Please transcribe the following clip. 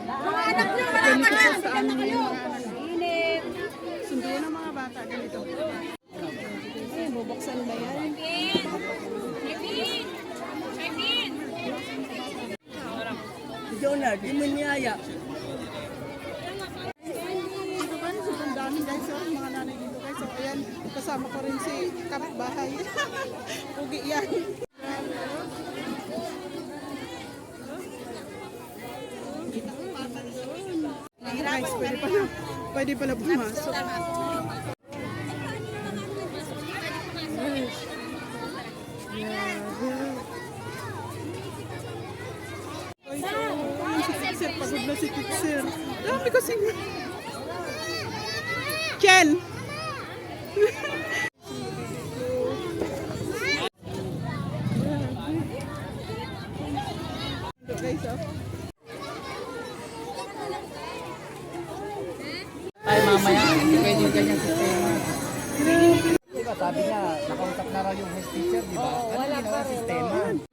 Ganito siya sa ano yung mga ano. Sundo ng mga bata, ganito. Eh, bubuksan ba yan? Jonah, di mo niyaya. Dito ba? Sobrang dami guys. Oh, mga nanay dito guys. So, ayan, kasama ko rin si kapitbahay. Pugi yan. Guys, pwede pala, pwede pala pumasok. Oh. Ken! Guys, oh. Mamaya, pwede yung ganyan sistema. Diba, sabi niya, nakausap na raw yung head teacher, di ba? Ano ginawa sistema?